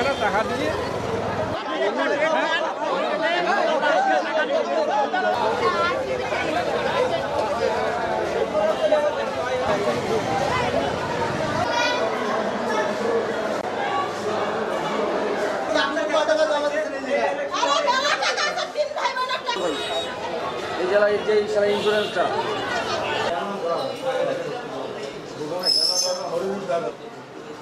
করে টাকা দিয়ে এই জেলায় যে ইন্স্যুরেন্সটা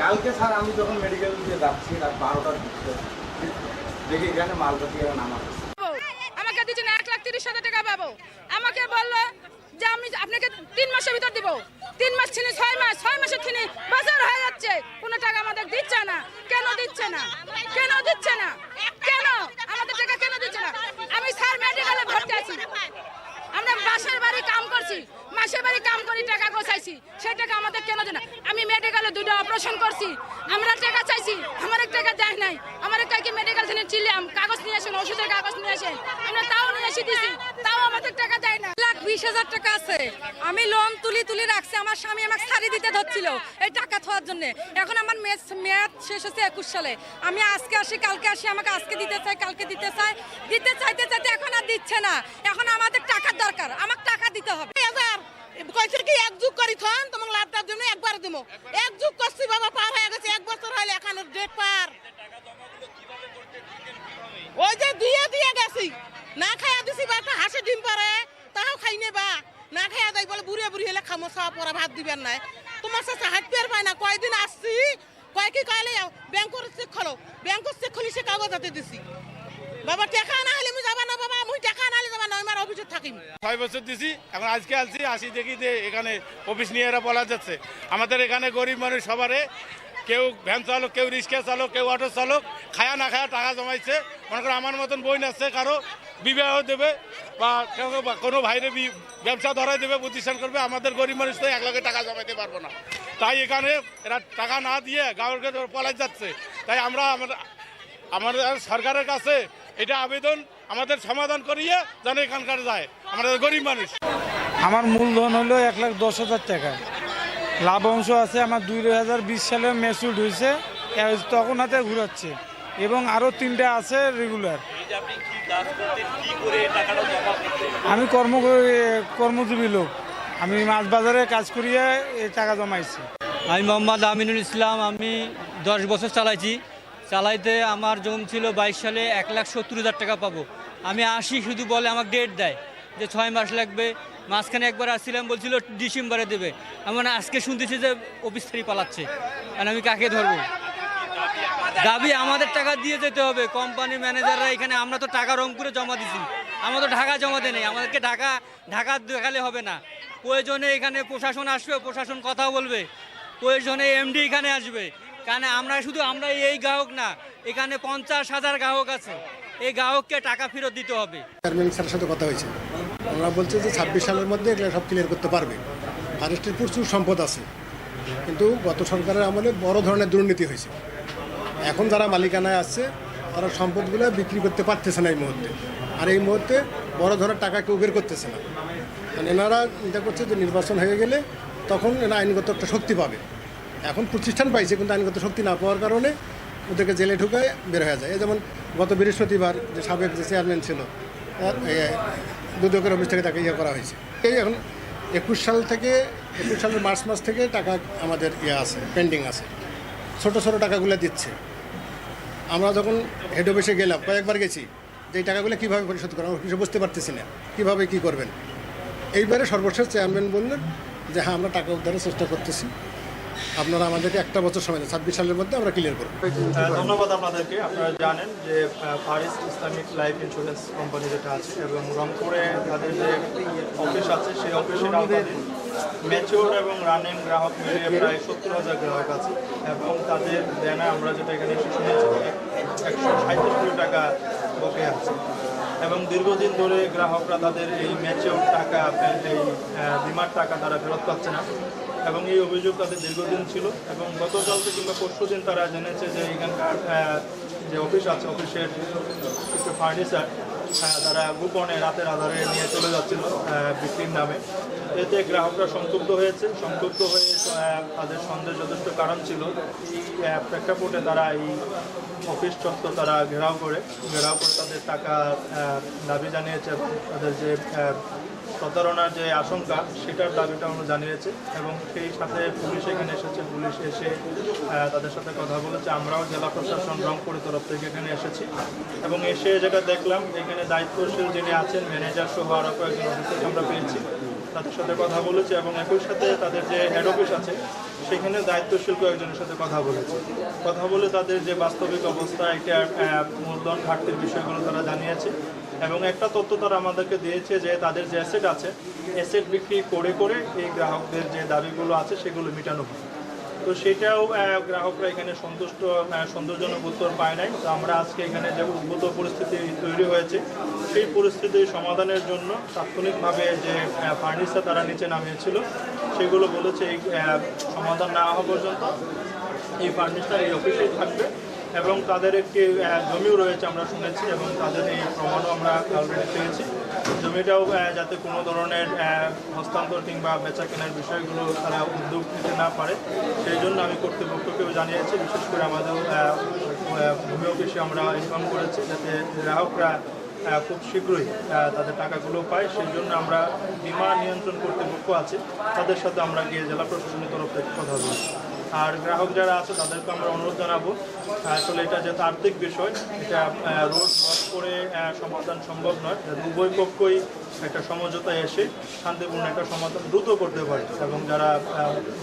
কালকে স্যার আমি যখন মেডিকেল দিয়ে যাচ্ছি, রাত বারোটার দিকে, দেখি এখানে মালপাতি এরা নামা আমাকে দিচ্ছে না এক লাখ তিরিশ হাজার টাকা পাবো। আমাকে বলল যে আমি আপনাকে তিন মাসের ভিতর দিব। তিন মাস ছিনি, ছয় মাস, ছয় মাসের ছিনি বছর হয়ে যাচ্ছে। কোনো টাকা আমাদের দিচ্ছে না। কেন দিচ্ছে না? কেন দিচ্ছে না? কেন? আমাদের টাকা কেন দিচ্ছে না? আমি স্যার মেডিকেলে ভর্তি আছি। আমরা বাসের বাড়ি কাম করছি। মাসের বাড়ি কাম করি, টাকা গোছাইছি। সেই টাকা আমাদের কেন দেয় না? আমি মেডিকেলে দুটো অপারেশন করছি। আমরা টাকা চাইছি, আমার টাকা দেয় নাই। আমার কাকে মেডিকেল থেকে চিলাম কাগজ নিয়ে আসেন, ওষুধের কাগজ নিয়ে আসেন। আমরা তাও নিয়ে এসে দিছি, তাও আমাদের টাকা দেয় না। বিশ হাজার টাকা আছে। আমি লোন তুলি তুলি রাখছি, আমার স্বামী আমাকে শাড়ি দিতে ধরছিল এই টাকা থার জন্য। এখন আমার মেয়াদ শেষ হচ্ছে একুশ সালে। আমি আজকে আসি, কালকে আসি, আমাকে আজকে দিতে চাই কালকে দিতে চাই দিতে চাইতে চাইতে এখন আর দিচ্ছে না। এখন আমাদের টাকার দরকার, আমাকে টাকা দিতে হবে। হাজার কইছিল কি, এক করি থন তোমার লাভটার জন্য একবার দিমু। এক করছি, বাবা, পার হয়ে গেছে, এক বছর হইলে এখানে ডেট পার। ওই যে দিয়ে দিয়ে গেছি। না খাইয়া দিছি বা হাসি ডিম পারে। খাই নে বা, না খাইয়া যাই বলে বুড়িয়ে বুড়ি হলে খামো সব পরে ভাত দিবেন নাই। তোমার সাথে হাঁট পের পায় না, কয়দিন আসছি? কয় কি কয়লে ব্যাংকর চেক খোলো। ব্যাংকর চেক খুলি সে কাগজ হাতে দিছি। বাবা, টাকা না হলে যাবা না বাবা, মুই টাকা না হলে যাবা না আমার অভিযোগ থাকিম। ছয় বছর দিছি, এখন আজকে আসছি আসি দেখি যে এখানে অফিস নিয়ে এরা বলা যাচ্ছে। আমাদের এখানে গরিব মানুষ সবারে, কেউ ভ্যান চালক, কেউ রিক্সা চালক, কেউ অটো চালক, খায়া না খায়া টাকা জমাইছে। মনে করো আমার মতন বই আছে কারও বিবাহ দেবে বা কোনো ভাইরে ব্যবসা ধরাই দেবে, প্রতিষ্ঠান করবে, আমাদের গরিব মানুষ তো এক লাখে টাকা জমাইতে পারব না। তাই এখানে এরা টাকা না দিয়ে গাঁয়ের পলাই যাচ্ছে। তাই আমরা আমাদের আমাদের সরকারের কাছে এটা আবেদন, আমাদের সমাধান করিয়ে যেন এখানকার যায়, আমাদের গরিব মানুষ। আমার মূলধন হলো এক লাখ দশ হাজার টাকা। লাভ অংশ আছে আমার দুই হাজার বিশ সালে মেচুড হয়েছে তখন হাতে ঘুরাচ্ছে। এবং আরও তিনটা আছে রেগুলার আমি কর্ম কর্মজীবী লোক। আমি মাছ বাজারে কাজ করিয়ে টাকা জমাইছি। আমি মোহাম্মদ আমিনুল ইসলাম, আমি দশ বছর চালাইছি। চালাইতে আমার জম ছিল বাইশ সালে এক লাখ সত্তর হাজার টাকা পাবো। আমি আসি শুধু বলে আমাকে ডেট দেয় যে ছয় মাস লাগবে। মাঝখানে একবার আসছিলাম, বলছিল ডিসেম্বরে দেবে। আমার আজকে শুনতেছি যে অফিস থেকে পালাচ্ছে। আর আমি কাকে ধরবো? দাবি আমাদের টাকা দিয়ে যেতে হবে। কোম্পানির ম্যানেজাররা এখানে, আমরা তো টাকা রংপুরে জমা দিছি। আমরা তো ঢাকা জমাতে নেই। আমাদেরকে ঢাকা ঢাকা দেখালে হবে না। প্রয়োজনে এখানে প্রশাসন আসবে, প্রশাসন কথা বলবে। প্রয়োজনে এমডি এখানে আসবে। কারণ আমরা শুধু, আমরা এই গ্রাহক না, এখানে পঞ্চাশ হাজার গ্রাহক আছে। এই গ্রাহককে টাকা ফেরত দিতে হবে। চেয়ারম্যান স্যারের সাথে কথা হয়েছে। ওরা বলছে যে ছাব্বিশ সালের মধ্যে এগুলো সব ক্লিয়ার করতে পারবে। ফরেস্টের প্রচুর সম্পদ আছে। কিন্তু গত সরকারের আমলে বড় ধরনের দুর্নীতি হয়েছে। এখন যারা মালিকানায় আসছে তারা সম্পদগুলো বিক্রি করতে পারতেছে না এই মুহূর্তে। আর এই মুহূর্তে বড় ধরনের টাকা কেউ বের করতেছে না। মানে এনারা চিন্তা করছে যে নির্বাচন হয়ে গেলে তখন এরা আইনগত একটা শক্তি পাবে। এখন প্রতিষ্ঠান পাইছে, কিন্তু আইনগত শক্তি না পাওয়ার কারণে ওদেরকে জেলে ঢুকায় বের হয়ে যায়। যেমন গত বৃহস্পতিবার যে সাবেক যে চেয়ারম্যান ছিল দুদকের অফিস থেকে তাকে ইয়ে করা হয়েছে। এই এখন একুশ সাল থেকে, একুশ সালের মার্চ মাস থেকে টাকা আমাদের ইয়ে আছে, পেন্ডিং আছে। ছোটো ছোটো টাকাগুলো দিচ্ছে। আমরা যখন হেড অফিসে গেলাম, কয়েকবার গেছি, যে টাকাগুলো কীভাবে পরিশোধ করা আমরা কিছু বুঝতে পারতেছি না। কীভাবে কী করবেন? এইবারে সর্বশেষ চেয়ারম্যান বললেন যে হ্যাঁ আমরা টাকা উদ্ধারের চেষ্টা করতেছি। আপনারা আমাদেরকে একটা বছর সময় দেন, ছাব্বিশ সালের মধ্যে আমরা ক্লিয়ার করব। ধন্যবাদ আপনাদেরকে। আপনারা জানেন যে Faris islamic life insurance company যেটা আছে এবং রংপুরে তাদের যে অফিস আছে, সেই অফিসের ম্যাচিওর এবং রানিং গ্রাহক মিলিয়ে প্রায় সত্তর হাজার গ্রাহক আছে এবং তাদের দেনা আমরা যেটা এখানে শুনেছি, একশো সাঁত্রিশ কোটি টাকা বকে আছে। এবং দীর্ঘদিন ধরে গ্রাহকরা তাদের এই ম্যাচিওর টাকা, এই বিমার টাকা তারা ফেরত পাচ্ছে না। এবং এই অভিযোগ তাদের দীর্ঘদিন ছিল এবং গতকালকে কিংবা পরশু দিন তারা জেনেছে যে এখানকার যে অফিস আছে, অফিসের কিছু ফার্নিচার তারা গোপনে রাতের আধারে নিয়ে চলে যাচ্ছিল বিক্রির নামে। এতে গ্রাহকরা সংক্ষুব্ধ হয়েছে। সংক্ষুব্ধ হয়ে তাদের সন্দেহ যথেষ্ট কারণ ছিল। প্রেক্ষাপটে তারা এই অফিস চত্বর তারা ঘেরাও করে ঘেরাও করে তাদের টাকা দাবি জানিয়েছে এবং তাদের যে প্রতারণার যে আশঙ্কা, সেটার দাবিটা আমরা জানিয়েছি এবং সেই সাথে পুলিশ এখানে এসেছে। পুলিশ এসে তাদের সাথে কথা বলেছে। আমরাও জেলা প্রশাসন রংপুরের তরফ থেকে এখানে এসেছি এবং এসে যেটা দেখলাম, এখানে দায়িত্বশীল যিনি আছেন, ম্যানেজার সহ আরও কয়েকজন অফিসার আমরা পেয়েছি। তাদের সাথে কথা বলেছি এবং একই সাথে তাদের যে হেড অফিস আছে, সেখানে দায়িত্বশীল কয়েকজনের সাথে কথা বলেছি। কথা বলে তাদের যে বাস্তবিক অবস্থা এটার মূলধন ঘাটতির বিষয়গুলো তারা জানিয়েছে। এবং একটা তথ্য তারা আমাদেরকে দিয়েছে যে তাদের যে অ্যাসেট আছে অ্যাসেট বিক্রি করে করে এই গ্রাহকদের যে দাবিগুলো আছে সেগুলো মেটানো হয়। তো সেটাও গ্রাহকরা এখানে সন্তুষ্ট সন্তোষজনক উত্তর পায় নাই। তো আমরা আজকে এখানে যে উদ্ভূত পরিস্থিতি তৈরি হয়েছে, সেই পরিস্থিতি সমাধানের জন্য তাৎক্ষণিকভাবে যে ফার্নিচার তারা নিচে নামিয়েছিল, সেগুলো বলেছে এই সমাধান না হওয়া পর্যন্ত এই ফার্নিচার এই অফিসেই থাকবে। এবং তাদের একটি জমিও রয়েছে আমরা শুনেছি এবং তাদের এই প্রমাণও আমরা অলরেডি পেয়েছি। জমিটাও যাতে কোনো ধরনের হস্তান্তর কিংবা বেচা কেনার বিষয়গুলো তারা উদ্যোগ নিতে না পারে, সেই জন্য আমি কর্তৃপক্ষকেও জানিয়েছি, বিশেষ করে আমাদের ভূমি অফিসে আমরা ইনফর্ম করেছি যাতে গ্রাহকরা খুব শীঘ্রই তাদের টাকাগুলো পায়, সেই জন্য আমরা বীমা নিয়ন্ত্রণ কর্তৃপক্ষ আছে। তাদের সাথে আমরা গিয়ে জেলা প্রশাসনের তরফ থেকে কথা বলছি। আর গ্রাহক যারা আছে, তাদেরকে আমরা অনুরোধ জানাব। আসলে এটা যেহেতু আর্থিক বিষয়, এটা রোড ব্লক করে সমাধান সম্ভব নয়। উভয় পক্ষই একটা সমঝোতায় এসে শান্তিপূর্ণ একটা সমাধান দ্রুত করতে পারে। এবং যারা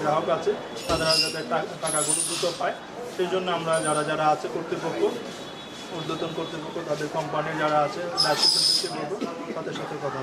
গ্রাহক আছে তারা যাতে টাকাগুলো দ্রুত পায়। সেই জন্য আমরা যারা যারা আছে কর্তৃপক্ষ, ঊর্ধ্বতন কর্তৃপক্ষ, তাদের কোম্পানির যারা আছে দায়িত্ব তাদের সাথে কথা।